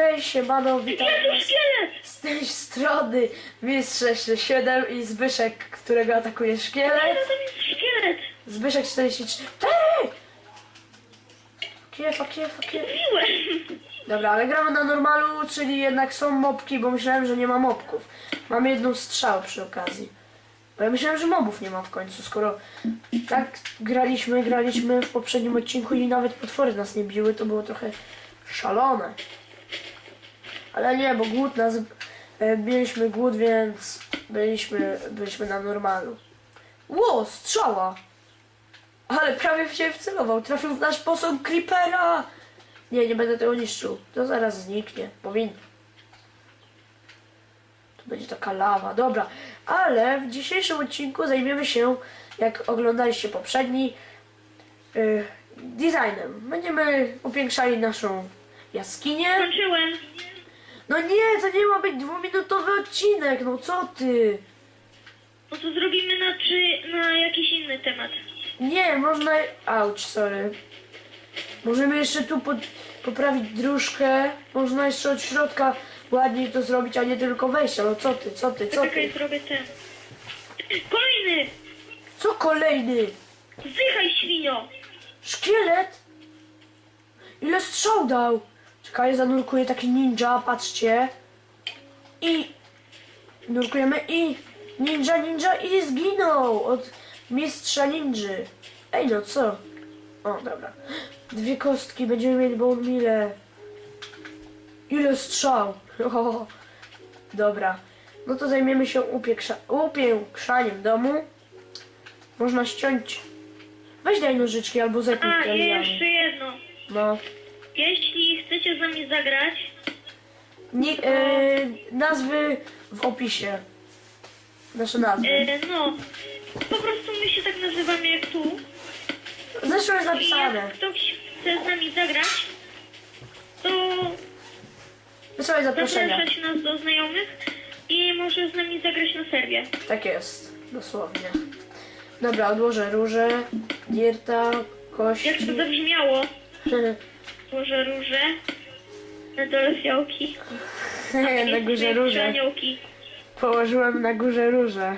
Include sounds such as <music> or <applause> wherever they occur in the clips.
Hej, siemano, witam was z tej strony Mistrz 67 i Zbyszek, którego atakuje szkielet. To jest szkielet! Zbyszek 44. Kiefa, kiefa, kiefa. Dobra, ale gramy na normalu, czyli jednak są mopki, bo myślałem, że nie ma mopków. Mamy jedną strzałę przy okazji. Bo ja myślałem, że mobów nie ma w końcu, skoro tak graliśmy, graliśmy w poprzednim odcinku i nawet potwory nas nie biły, to było trochę szalone. Ale nie, bo głód nas... e, Mieliśmy głód, więc byliśmy, byliśmy na normalu. Ło, strzała! Ale prawie w ciebie wcelował, trafił w nasz posąg Creepera! Nie, nie będę tego niszczył. To zaraz zniknie. Powinno. Tu będzie taka lawa. Dobra. Ale w dzisiejszym odcinku zajmiemy się, jak oglądaliście poprzedni, yy, designem. Będziemy upiększali naszą jaskinię. Skończyłem. No nie, to nie ma być dwuminutowy odcinek. No co ty? No to zrobimy na, czy, na jakiś inny temat. Nie, można... Auć, sorry. Możemy jeszcze tu pod... poprawić dróżkę. Można jeszcze od środka ładniej to zrobić, a nie tylko wejścia. No co ty, co ty, co Czekaj, ty? zrobię ten. Kolejny! Co kolejny? Zdychaj, świnio! Szkielet? Ile strzał dał? Czekaj, zanurkuję taki ninja, patrzcie. I... Nurkujemy i... Ninja, ninja i zginął od mistrza ninży. Ej, no co? O, dobra. Dwie kostki, będziemy mieli bone mile. Ile strzał? <laughs> O, dobra. No to zajmiemy się upieksza- upiększaniem domu. Można ściąć... Weź daj nożyczki albo zetnij A, i jeszcze jedno. No. Jeśli chcecie z nami zagrać, Nie, e, nazwy w opisie. Nasze nazwy. e, no, po prostu my się tak nazywamy jak tu. Zresztą jest I napisane. jak ktoś chce z nami zagrać, to Wysłaj zaproszenia. zapraszać nas do znajomych i może z nami zagrać na serwie. Tak jest, dosłownie. Dobra, odłożę róże, kości. Jak to zabrzmiało, złożę róże, na dole fiołki. <laughs> na górze róże. aniołki. Położyłem na górze róże.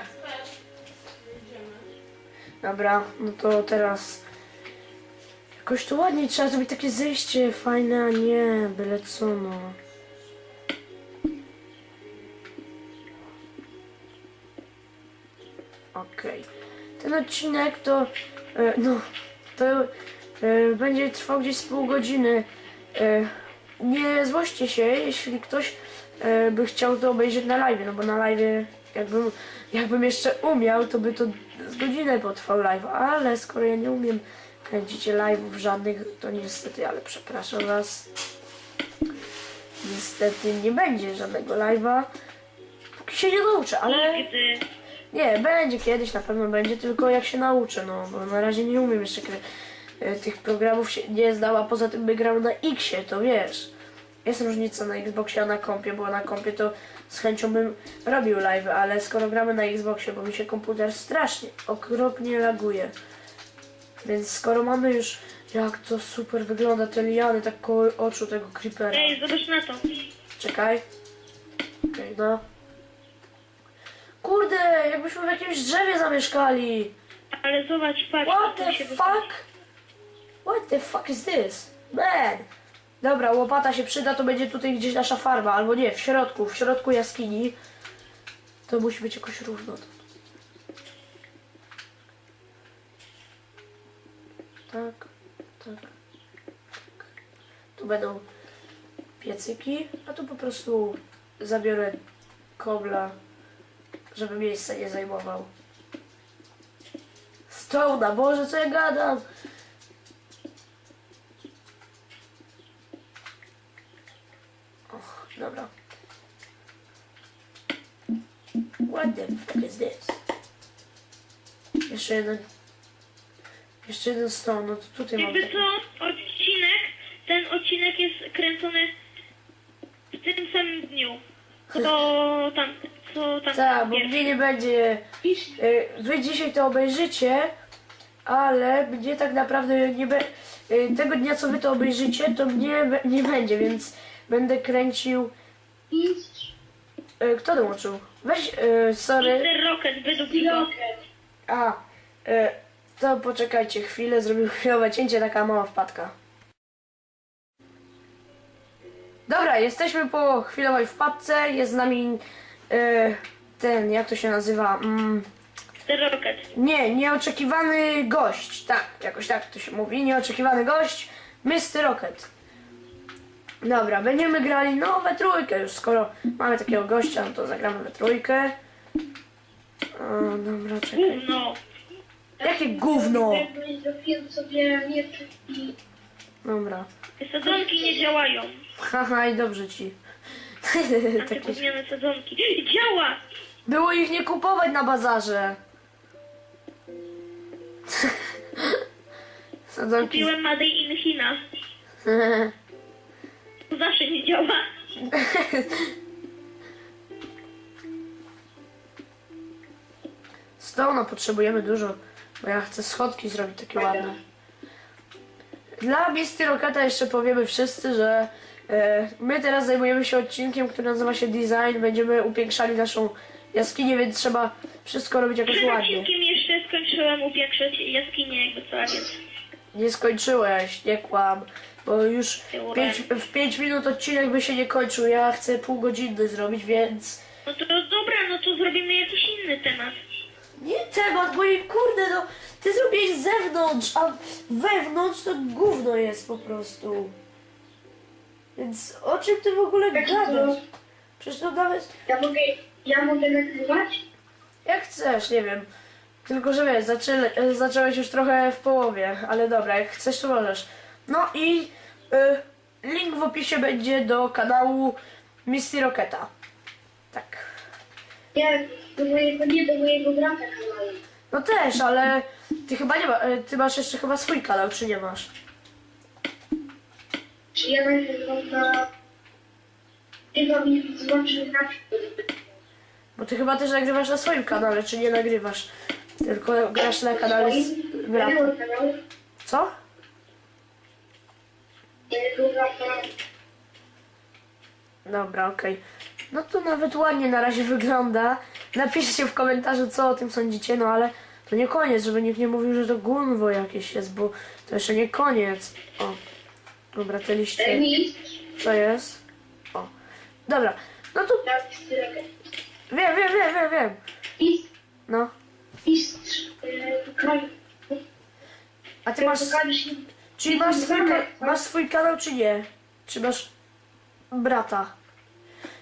Dobra, no to teraz... Jakoś to ładniej trzeba zrobić takie zejście fajne, a nie byle co no. Okej. Ten odcinek to... E, no... To będzie trwał gdzieś z pół godziny. E, nie złoście się, jeśli ktoś e, by chciał to obejrzeć na live, no bo na live jakbym, jakbym jeszcze umiał, to by to z godzinę potrwał live, ale skoro ja nie umiem kręcić live'ów żadnych, to niestety, ale przepraszam was. Niestety nie będzie żadnego live'a. Póki się nie nauczę, ale nie, będzie kiedyś, na pewno będzie, tylko jak się nauczę, no, bo na razie nie umiem jeszcze e, tych programów się nie znał, a poza tym by grał na Xie, to wiesz. Jest różnica na Xboxie, a na kompie, bo na kompie to z chęcią bym robił live, ale skoro gramy na Xboxie, bo mi się komputer strasznie, okropnie laguje. Więc skoro mamy już, jak to super wygląda te liany, tak koło oczu tego creepera. Ej, zobacz na to. Czekaj. Okej, no. Kurde, jakbyśmy w jakimś drzewie zamieszkali. Ale zobacz, patrz, What the fuck? What the fuck is this? Man. Dobra, łopata się przyda, to będzie tutaj gdzieś nasza farba, albo nie, w środku, w środku jaskini. To musi być jakoś różno. Tak, tak, tak. Tu będą piecyki, a tu po prostu zabiorę kobla, żeby miejsca nie zajmował. Stołna, Boże, co ja gadam? Och, dobra. What the fuck is this? Jeszcze jeden. Jeszcze jeden stone, no to tutaj mam. Jakby co, odcinek, ten odcinek jest kręcony w tym samym dniu. To <laughs> tam, co tam Tak, bo pierwszy. mnie nie będzie. y, Wy dzisiaj to obejrzycie, ale mnie tak naprawdę nie be, y, tego dnia co wy to obejrzycie, to mnie be- nie będzie, więc będę kręcił... Mistrz. E, kto dołączył? Weź, e, sorry. Mr. Rocket, według. Rocket. A, e, to poczekajcie chwilę, zrobił chwilowe cięcie, taka mała wpadka. Dobra, jesteśmy po chwilowej wpadce, jest z nami e, ten, jak to się nazywa? Mm, Mr. Rocket. nie, nieoczekiwany gość, tak, jakoś tak to się mówi, nieoczekiwany gość, Mr. Rocket. Dobra, będziemy grali no we trójkę już, skoro mamy takiego gościa, no to zagramy we trójkę. O, dobra, czekaj. Gówno. Jakie gówno! Sobie i... Dobra. Te sadzonki nie działają. Haha, i dobrze ci. Takie <laughs> Takie... gówniane sadzonki. Działa! Było ich nie kupować na bazarze. <laughs> Sadzonki. Kupiłem Made in China. <laughs> Zawsze nie działa. Stona potrzebujemy dużo, bo ja chcę schodki zrobić takie ładne. Dla Misty Rocketa jeszcze powiemy wszyscy, że e, my teraz zajmujemy się odcinkiem, który nazywa się Design. Będziemy upiększali naszą jaskinię, więc trzeba wszystko robić jakoś Przed ładnie. odcinkiem jeszcze skończyłem upiększać jaskinię jakby co, a więc... Nie skończyłeś, nie kłam. Bo już pięć, w 5 minut odcinek by się nie kończył. Ja chcę pół godziny zrobić, więc. No to dobra, no to zrobimy jakiś inny temat. Nie temat, bo i kurde, no. Ty zrobiłeś z zewnątrz, a wewnątrz to gówno jest po prostu. Więc o czym ty w ogóle to? gadasz? Przecież to nawet. Ja mogę... Ja mogę nagrywać? Jak chcesz, nie wiem. Tylko, że wiesz, zaczę, zacząłeś już trochę w połowie, ale dobra, jak chcesz, to możesz. No i y, link w opisie będzie do kanału Misty Rocketa. Tak. Nie, do mojego, nie do mojego brata kanału. No też, ale ty chyba nie ma, y, ty masz jeszcze chyba swój kanał, czy nie masz? Czy ja nagrywam na... Chyba mi zobaczy na Bo ty chyba też nagrywasz na swoim kanale, czy nie nagrywasz? Tylko grasz na kanale z. Co? Dobra, okej. No to nawet ładnie na razie wygląda. Napiszcie w komentarzu, co o tym sądzicie, no ale to nie koniec, żeby nikt nie mówił, że to gunwo jakieś jest, bo to jeszcze nie koniec. O, dobra, te liście. Mistrz. Co jest? O, dobra. No to wiem, wiem, wiem, wiem, wiem. No, Mistrz. e, a ty masz, Pokażesz mi... czyli masz swój, ka- masz swój kanał, czy nie? Czy masz brata?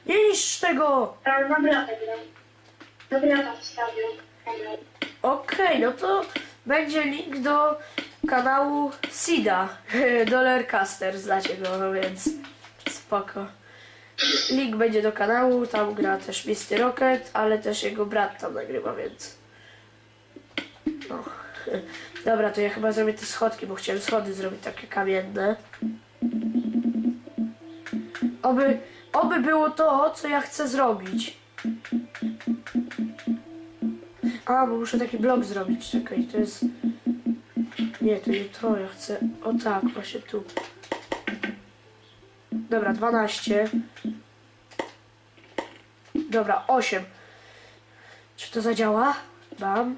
Nie niszcz tego! Tam na brata gram. Na brata wstawię kanał. Okej, no to będzie link do kanału Sida, <laughs> Dollarcaster, znacie go, no więc spoko. Link będzie do kanału, tam gra też Misty Rocket, ale też jego brat tam nagrywa, więc... <laughs> Dobra, to ja chyba zrobię te schodki, bo chciałem schody zrobić takie kamienne. Oby, oby było to, co ja chcę zrobić. A, bo muszę taki blok zrobić. Czekaj, to jest. Nie, to nie to. Ja chcę. O tak, właśnie tu. Dobra, 12. Dobra, 8. Czy to zadziała? Bam.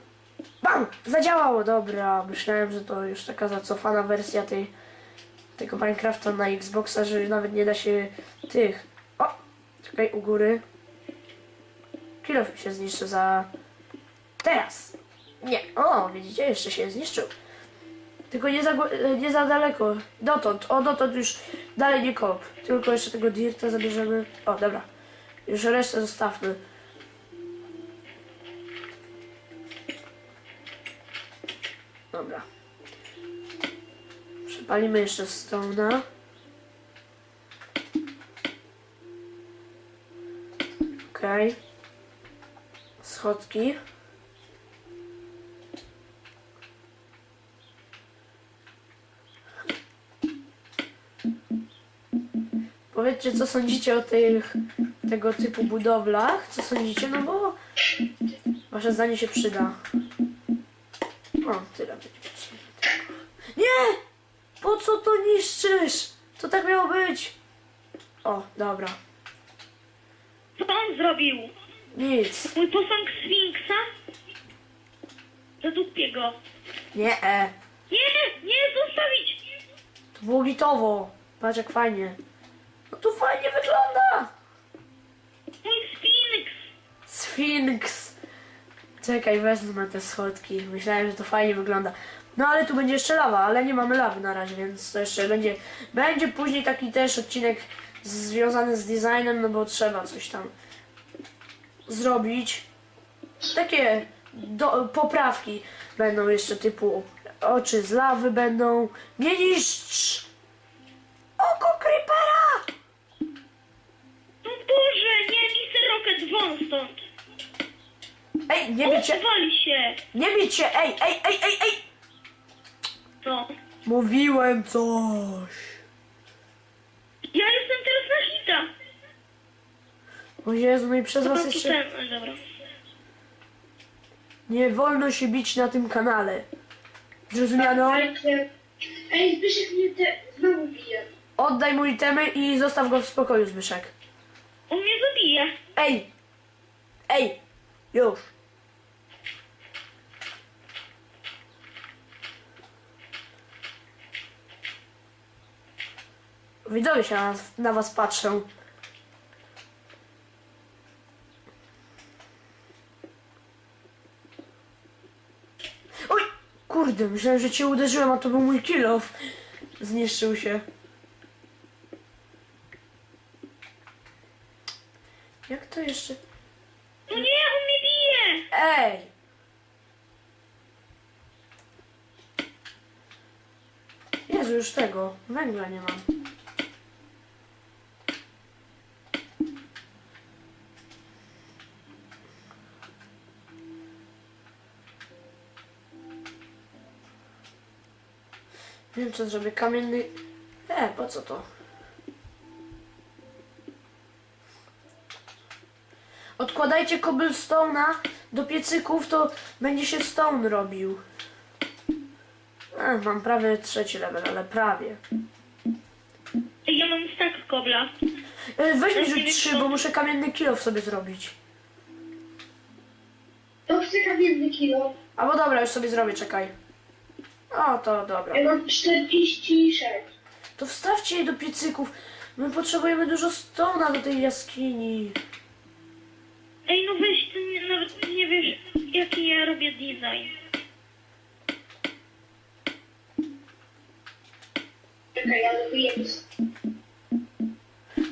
Bam! Zadziałało, dobra. Myślałem, że to już taka zacofana wersja tej, tego Minecrafta na Xboxa, że nawet nie da się tych. O! Czekaj, u góry. Kilof się zniszczy za Teraz! Nie, o, widzicie, jeszcze się zniszczył. Tylko nie za, nie za daleko. Dotąd, o dotąd już dalej nie kop. Tylko jeszcze tego dirta zabierzemy. O, dobra. Już resztę zostawmy. Dobra. Przepalimy jeszcze stone'a. Okej. Schodki. Powiedzcie, co sądzicie o tych tego typu budowlach? Co sądzicie? No bo wasze zdanie się przyda. Nie! Po co to niszczysz? To tak miało być. O, dobra. Co on zrobił? Nic. Mój posąg Sfinksa? Zadupię go. Nie, e. Nie, nie, zostawić! To było gitowo. Patrz jak fajnie. No to fajnie wygląda. Mój Sfinks! Sfinks. Czekaj, wezmę te schodki. Myślałem, że to fajnie wygląda. No ale tu będzie jeszcze lawa, ale nie mamy lawy na razie, więc to jeszcze będzie. Będzie później taki też odcinek związany z designem, no bo trzeba coś tam zrobić. Takie do, poprawki będą jeszcze typu oczy z lawy będą. Nie niszcz! Oko creepera! No Boże, nie, Mr. Rocket, won stąd! Ej, nie bicie! Się! Nie bicie! Ej, ej, ej, ej, ej! No. Mówiłem coś. Ja jestem teraz na hita! O Jezu, no i przez was jeszcze dobra. nie wolno się bić na tym kanale. Zrozumiano? Słuchajcie. Ej, Zbyszek mnie te... znowu bije. Oddaj mu itemy i zostaw go w spokoju, Zbyszek. On mnie zabije. Ej! Ej! Już! Widzowie się na, na was patrzą. Oj! Kurde, myślałem, że cię uderzyłem, a to był mój kill off. Zniszczył się. Jak to jeszcze... No nie, on mnie bije! Ej! Jezu, już tego. Węgla nie mam. Wiem co zrobię. Kamienny... E, po co to? Odkładajcie cobblestone'a do piecyków, to będzie się stone robił. E, mam prawie trzeci level, ale prawie. Ja mam stack kobla. E, weź mi rzuć trzy, bo muszę kamienny kill sobie zrobić. To chcę kamienny kilo. Albo dobra, już sobie zrobię, czekaj. O, to dobra. Ja mam 46. To wstawcie je do piecyków. My potrzebujemy dużo stone'a do tej jaskini. Ej, no weź, ty nie, nawet nie wiesz, jaki ja robię design. Czekaj, ja dobiję.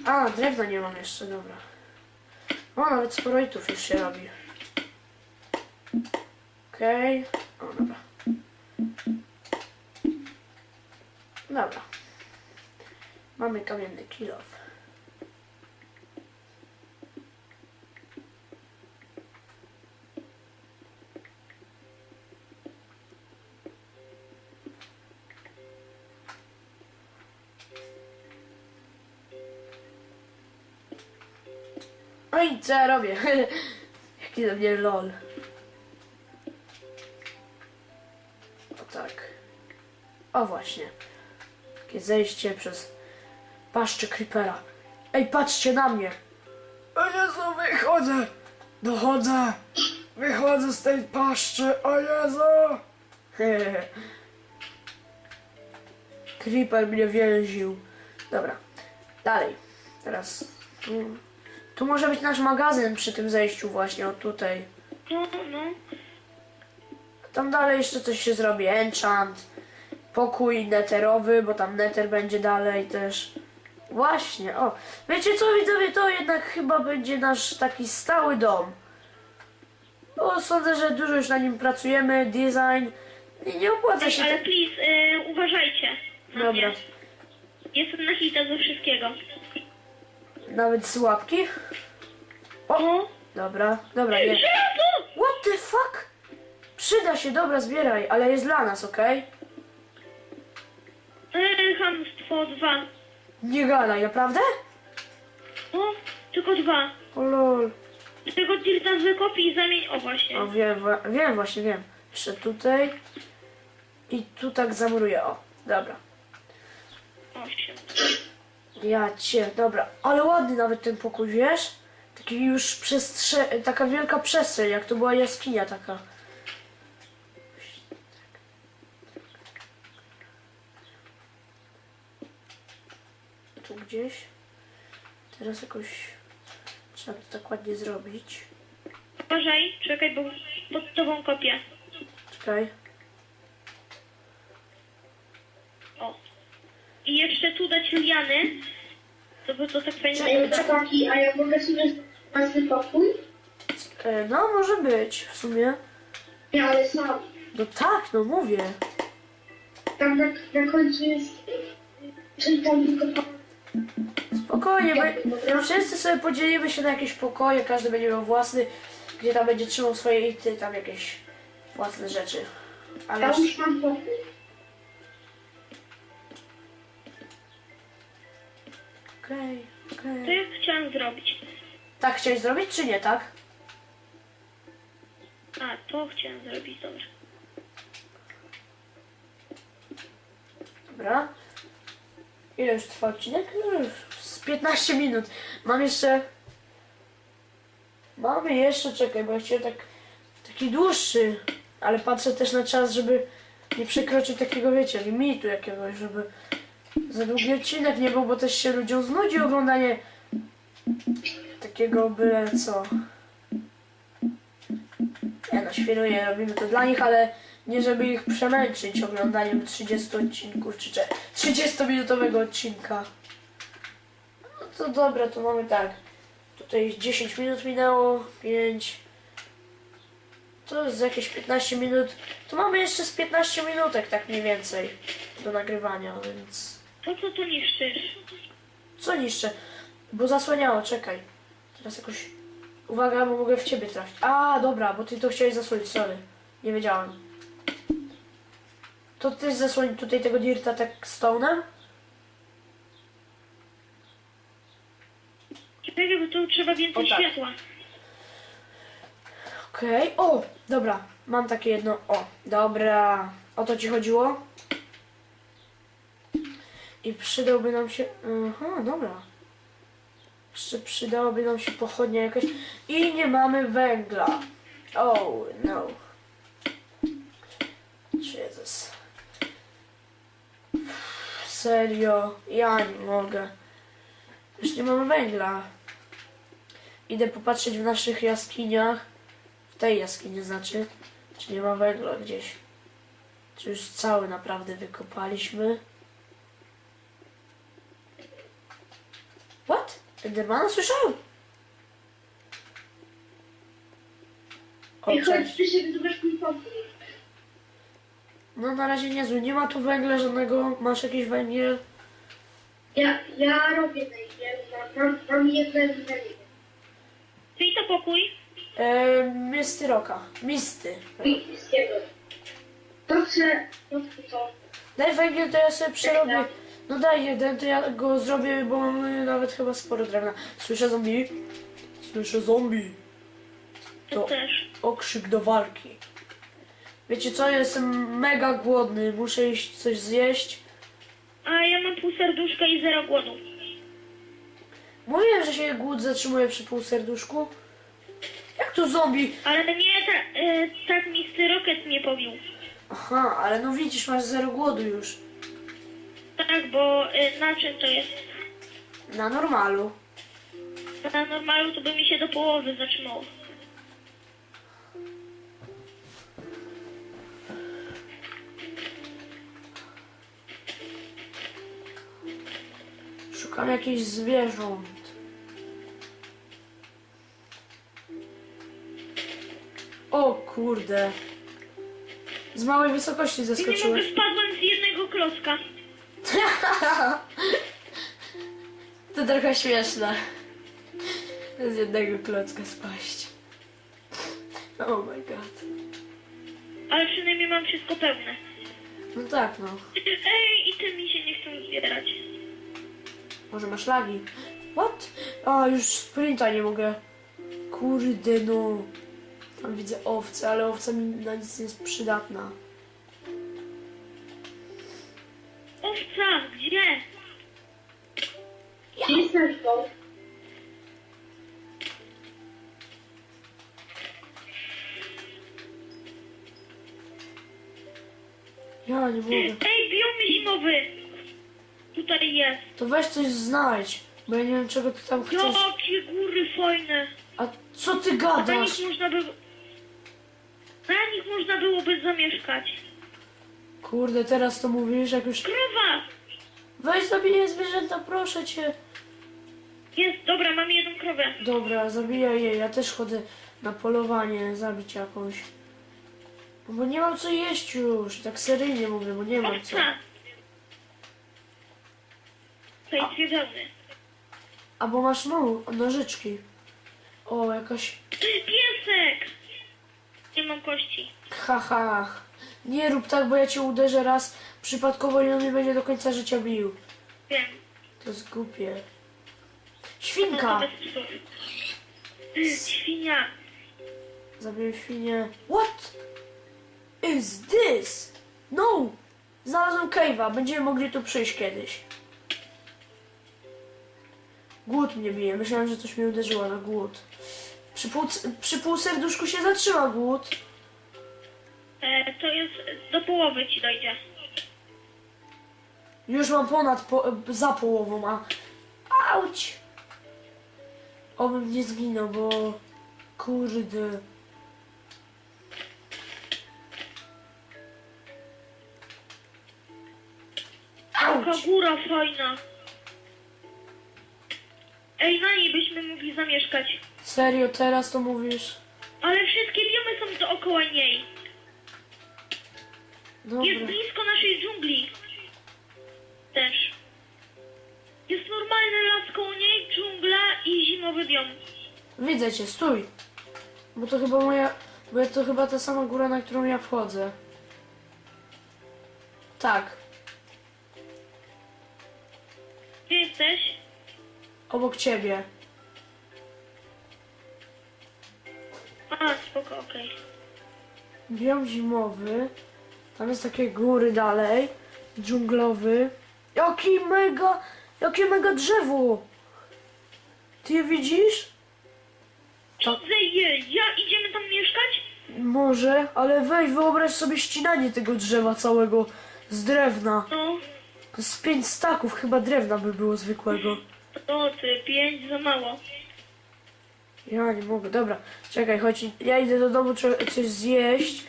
A, drewna nie mam jeszcze, dobra. O, nawet sporo itów już się robi. Okej. O, dobra. Dobra. Mamy kamienny kilof. Oj, co ja robię? <laughs> Jaki ze mnie lol. O tak. O właśnie. Takie zejście przez paszczę creepera. Ej, patrzcie na mnie. O Jezu, wychodzę. Dochodzę. Wychodzę z tej paszczy. O Jezu. <laughs> Creeper mnie więził. Dobra. Dalej. Teraz. Tu, tu może być nasz magazyn przy tym zejściu właśnie, o tutaj. No, no. Tam dalej jeszcze coś się zrobi. Enchant. Pokój neterowy, bo tam neter będzie dalej też. Właśnie, o. Wiecie co widzowie, to jednak chyba będzie nasz taki stały dom. Bo sądzę, że dużo już na nim pracujemy, design. I nie opłaca Ej, się ale to... please, y, uważajcie. Na Dobra. Mnie. Jestem na hita ze wszystkiego. Nawet z łapki. O! Dobra, dobra, nie. Żelazo! What the fuck? Przyda się, dobra, zbieraj, ale jest dla nas, okej? E, hamstwo, dwa. Nie gadaj, naprawdę? O, tylko dwa. O lol. Tego dirta wykopi i zamień, o właśnie. O, wiem, wa- wiem, właśnie wiem. Jeszcze tutaj. I tu tak zamuruję, o. Dobra. Osiem. Ja cię, dobra. Ale ładny nawet ten pokój, wiesz? Taki już przestrze... taka wielka przestrzeń, jak to była jaskinia taka. Gdzieś. Teraz jakoś trzeba to tak ładnie zrobić. Uważaj, czekaj, bo pod tobą kopię. Czekaj. O. I jeszcze tu dać liany. To by to tak fajnie Ej, wyglądało. chłopaki, a ja mogę sobie własny pokój? E, no, może być w sumie. Nie, ale sam. No tak, no mówię. Tam na, na końcu jest... Czyli tam tylko... Spokojnie, my wszyscy sobie podzielimy się na jakieś pokoje, każdy będzie miał własny, gdzie tam będzie trzymał swoje i ty tam jakieś własne rzeczy. Ale Ja już mam pokój. okej, To okej. ja chciałam zrobić. Tak chciałeś zrobić, czy nie, tak? A, to chciałam zrobić, dobrze. Dobra. Ile już trwa odcinek? No już z 15 minut. Mam jeszcze... Mamy jeszcze, czekaj, bo ja chciałem tak... Taki dłuższy. Ale patrzę też na czas, żeby nie przekroczyć takiego, wiecie, limitu jakiegoś, żeby za długi odcinek nie był, bo też się ludziom znudzi oglądanie takiego byle co. Ja no, robimy to dla nich, ale nie żeby ich przemęczyć oglądaniem 30 odcinków, czy cze- 30-minutowego odcinka. No to dobra, to mamy tak. Tutaj 10 minut minęło, 5. To jest jakieś 15 minut. To mamy jeszcze z 15 minutek, tak mniej więcej, do nagrywania, więc... To co tu niszczysz? Co niszczę? Bo zasłaniało, czekaj. Teraz jakoś... Uwaga, bo mogę w ciebie trafić. A, dobra, bo ty to chciałeś zasłonić, sorry. Nie wiedziałem. To ty zasłonić tutaj tego dirta tak stone'em? Czekaj, bo tu trzeba więcej O, tak. światła. Okej, o, dobra, mam takie jedno, o, dobra, o to ci chodziło? I przydałby nam się, aha, dobra. Jeszcze przydałoby nam się pochodnia jakaś i nie mamy węgla. Oh, no. Serio, ja nie mogę. Już nie mamy węgla. Idę popatrzeć w naszych jaskiniach. W tej jaskini znaczy. Czy nie ma węgla gdzieś? Czy już cały naprawdę wykopaliśmy? What? Endermana słyszałem? Cześć. chodź, ty się mój pokój. No na razie niezły. Nie ma tu węgla żadnego. Masz jakiś węgiel? Ja, ja robię węgiel, mam, mam, mam jeden węgiel. Czyli to pokój? E, misty roka. Misty. I z jego. To. Daj węgiel, to ja sobie przerobię. No daj jeden, to ja go zrobię, bo mamy nawet chyba sporo drewna. Słyszę zombie? Słyszę zombie. To To też. okrzyk do walki. Wiecie co, jestem mega głodny, muszę iść coś zjeść. A ja mam pół serduszka i zero głodu. Mówiłem, że się głód zatrzymuje przy pół serduszku. Jak to zombie? Ale nie, ta, e, tak Mr. Rocket mnie pobił. Aha, ale no widzisz, masz zero głodu już. Tak, bo e, na czym to jest? Na normalu. Na normalu to by mi się do połowy zatrzymało. Szukam jakichś zwierząt. O kurde. Z małej wysokości I nie mogę, zaskoczyłeś. spadłem z jednego klocka. <laughs> To trochę śmieszne. Z jednego klocka spaść. Oh my god. Ale przynajmniej mam wszystko pełne. No tak no. Ej, i ty mi się nie chcą zbierać. Może masz lagi? What? A, już sprinta nie mogę. Kurde no. Tam widzę owce, ale owca mi na nic nie jest przydatna. Owca, gdzie? Gdzie jest nasz dom? Ja nie mogę. Ej, biom zimowy! Tutaj jest. To weź coś znajdź, bo ja nie wiem czego ty tam chcesz. Jakie góry fajne. A co ty Na gadasz? nich można było... Na nich można byłoby zamieszkać. Kurde, teraz to mówisz, jak już... Krowa! Weź zabiję zwierzęta, proszę cię. Jest, dobra, mamy jedną krowę. Dobra, zabijaj je, ja też chodzę na polowanie, zabić jakąś. No Bo nie mam co jeść już, tak seryjnie mówię, bo nie mam co. Owca! To jest zjedzony. Albo masz no, nożyczki. O, jakaś... Piesek! Nie mam kości. Haha. Nie rób tak, bo ja cię uderzę raz przypadkowo i on mnie będzie do końca życia bił. Wiem. To jest głupie. No to Świnka! bez psów. Świnia. Zabiję świnię. What is this? No! Znalazłem cave'a. Będziemy mogli tu przyjść kiedyś. Głód mnie bije. Myślałem, że coś mnie uderzyło na głód. Przy pół, przy pół serduszku się zatrzyma głód. E, to jest do połowy ci dojdzie. Już mam ponad po, za połową, a... Auć! Obym nie zginął, bo... Kurde. Taka Auć! góra fajna. Ej, na niej byśmy mogli zamieszkać. Serio, teraz to mówisz? Ale wszystkie biomy są dookoła niej. Dobra. Jest blisko naszej dżungli. Też. Jest normalny las koło niej, dżungla i zimowy biom. Widzę cię, stój. Bo to chyba moja... Bo to chyba ta sama góra, na którą ja wchodzę. Tak. Gdzie jesteś? Obok ciebie. A, spoko, okej. Biom zimowy. Tam jest takie góry dalej. Dżunglowy. Jaki mega... Jakie mega drzewo! Ty je widzisz? Widzę je, ja idziemy tam mieszkać? Może, ale weź wyobraź sobie ścinanie tego drzewa całego z drewna. No, Z pięć staków chyba drewna by było zwykłego. To ty, pięć za mało. Ja nie mogę, dobra. Czekaj, chodź. Ja idę do domu cze- coś zjeść.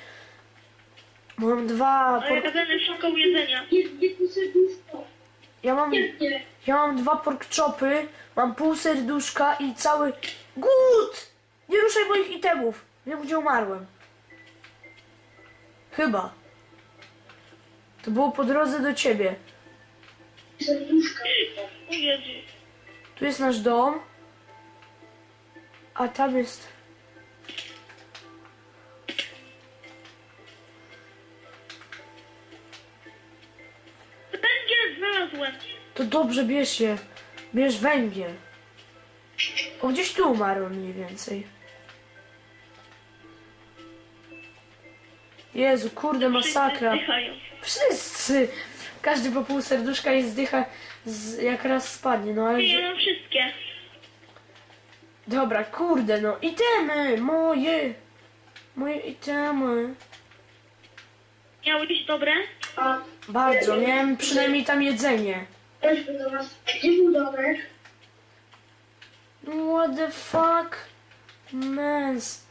Mam dwa. A ja będę szukał jedzenia. Jest jedno serduszko. ja mam. Pięknie. Ja mam dwa pork chopy, mam pół serduszka i cały. Głód! Nie ruszaj moich itemów. Wiem, gdzie umarłem. Chyba. To było po drodze do ciebie. Serduszka. O Jezu. Tu jest nasz dom. A tam jest. Węgiel znalazłem. To dobrze, bierz je. Bierz węgiel. O, gdzieś tu umarłem mniej więcej. Jezu, kurde, masakra. Wszyscy! Każdy po pół serduszka i zdycha z, jak raz spadnie, no ale... Ty, ja mam wszystkie. Dobra, kurde, no. Itemy! Moje! Moje itemy. Miałeś dobre? A Bardzo, miałem przynajmniej tam jedzenie. też by do was. Gdzie był domek? What the fuck? Mens.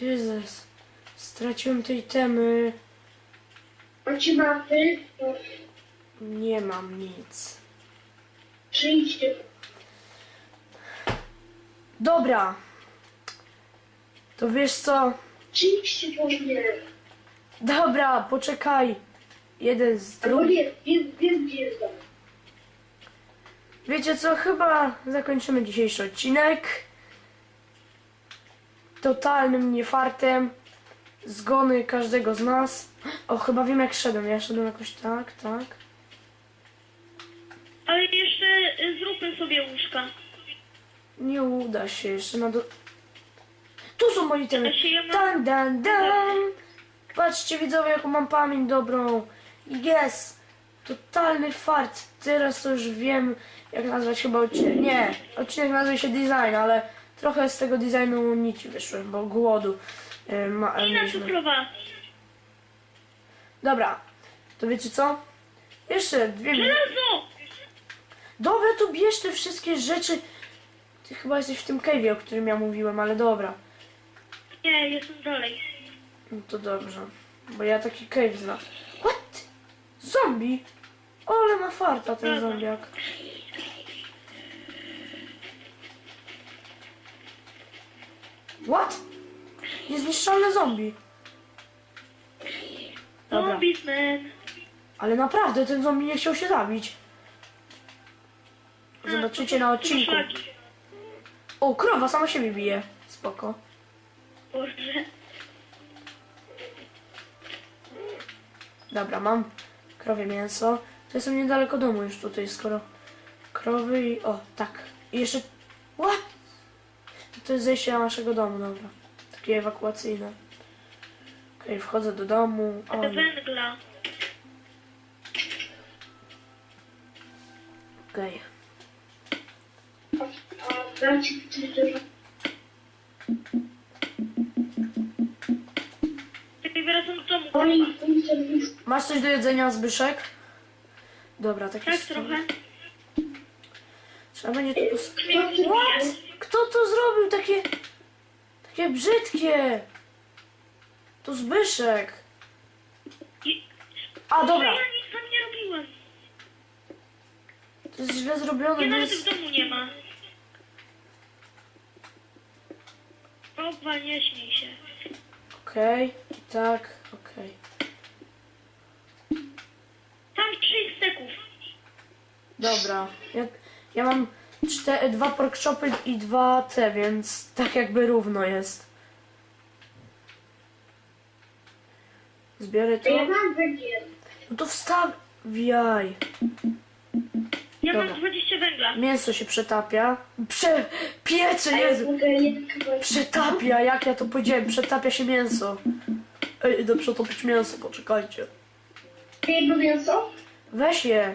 Jesus. Straciłem te itemy. Macie mapy? Nie mam nic. przyjdźcie. Dobra. To wiesz co? Przyjdźcie po mnie. Dobra, poczekaj. Jeden z Albo drugim. nie, wiem, wiem gdzie jest dom. Wiecie co? Chyba zakończymy dzisiejszy odcinek. Totalnym niefartem. Zgony każdego z nas. O, chyba wiem jak szedłem. Ja szedłem jakoś tak, tak. Ale jeszcze y, zróbmy sobie łóżka. Nie uda się jeszcze na do... Tu są moje. Ja je mam- Dan, dan, dan. Patrzcie widzowie, jaką mam pamięć dobrą. Yes. Totalny fart. Teraz to już wiem, jak nazwać chyba odcinek, nie, odcinek nazywa się design, ale trochę z tego designu nici wyszły, bo głodu y, ma, Inna mieliśmy. cukrowa. Dobra, to wiecie co? Jeszcze dwie minuty. Żelazo! Dobra, to bierz te wszystkie rzeczy. Ty chyba jesteś w tym cave'ie, o którym ja mówiłem, ale dobra. Nie, jestem dalej. No to dobrze, bo ja taki cave znam. What? Zombie? Ale ma farta ten zombiak. What? Niezniszczalne zombie. Dobra, Zombieman. ale naprawdę ten zombie nie chciał się zabić. Zobaczycie na odcinku. Szlaki. O, krowa sama siebie bije. Spoko. Boże. Dobra, mam krowie mięso. To jestem niedaleko domu już tutaj, skoro krowy i... O, tak. I jeszcze... What? To jest zejście na naszego domu, dobra. Takie ewakuacyjne. Okej, wchodzę do domu. O, Ale węgla. okej. A braci coś dużo. Czekaj, wracam do domu. Oni pójdzie w Masz coś do jedzenia, Zbyszek? Dobra, taki Tak, stół. trochę. Trzeba będzie tu pos... What? Kto to zrobił? Takie... Takie brzydkie. To Zbyszek. A, dobra. Ja nic tam nie robiłem. To jest źle zrobione. Nie nawet jest... w domu nie ma. Krowa, nie śmiej się. Okej, i tak, okej. Tam trzy steków. Dobra, ja, ja mam czte, dwa pork chopy i dwa te, więc tak jakby równo jest. Zbiorę to. Ja mam węgiel. No to wstawiaj. Ja Dobra. mam 20 węgla. Mięso się przetapia. Prze... Piecze, Jezu. mogę. Przetapia, jak ja to powiedziałem, przetapia się mięso. Ej, idę przetopić mięso, poczekajcie. Jedno mięso? Weź je.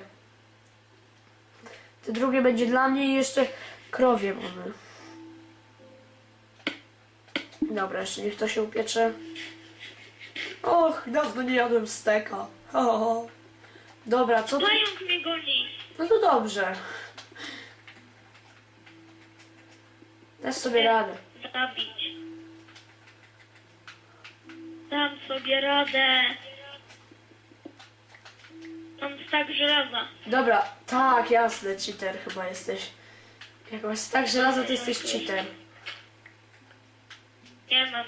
Te drugie będzie dla mnie i jeszcze krowie mamy. Dobra, jeszcze niech to się upiecze. Och, dawno nie jadłem steka. Ho, ho, ho. Dobra, co ty? Pająk mnie goni. No to dobrze. Dasz sobie radę. Zabić. Dam sobie radę. Mam stak żelaza. Dobra, tak, jasne, cheater chyba jesteś. Jak masz tak żelazo, to jesteś cheater. Nie mam.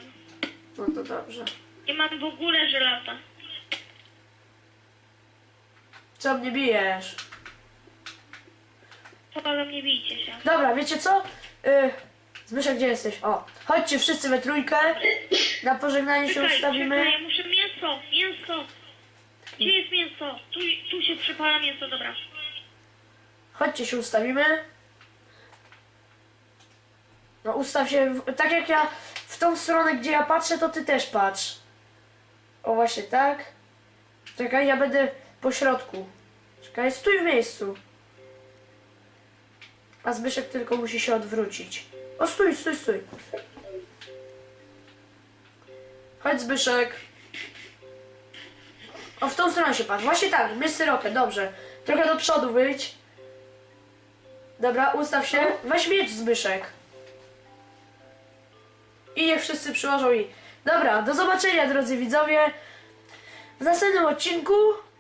No to dobrze. Nie mam w ogóle żelaza. Co mnie bijesz? Błagam, nie bijcie się. Dobra, wiecie co? Yy, Zbyszek, gdzie jesteś? O, chodźcie wszyscy we trójkę. Na pożegnanie się Czekaj, ustawimy. czekaj, ja muszę mięso, mięso. Gdzie jest mięso? Tu, tu się przypala mięso, dobra. Chodźcie się ustawimy. No ustaw się, w, tak jak ja w tą stronę, gdzie ja patrzę, to ty też patrz. O właśnie tak. Czekaj, ja będę po środku. Czekaj, stój w miejscu. A Zbyszek tylko musi się odwrócić. O, stój, stój, stój. Chodź Zbyszek. O, w tą stronę się patrz. Właśnie tak, bierz syrokę, dobrze. Trochę do przodu wyjdź. Dobra, ustaw się. Weź miecz Zbyszek. I niech wszyscy przyłożą i... Dobra, do zobaczenia drodzy widzowie. W następnym odcinku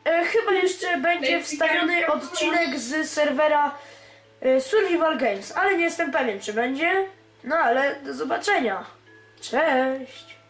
e, chyba jeszcze będzie wstawiony odcinek z serwera e, Survival Games, ale nie jestem pewien czy będzie. No ale do zobaczenia. Cześć.